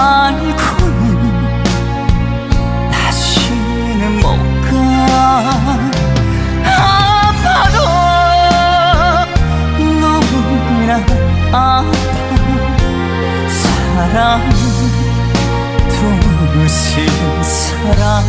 알고는 다시는 못가 아파도 너무나 아파. 사랑 두신 사랑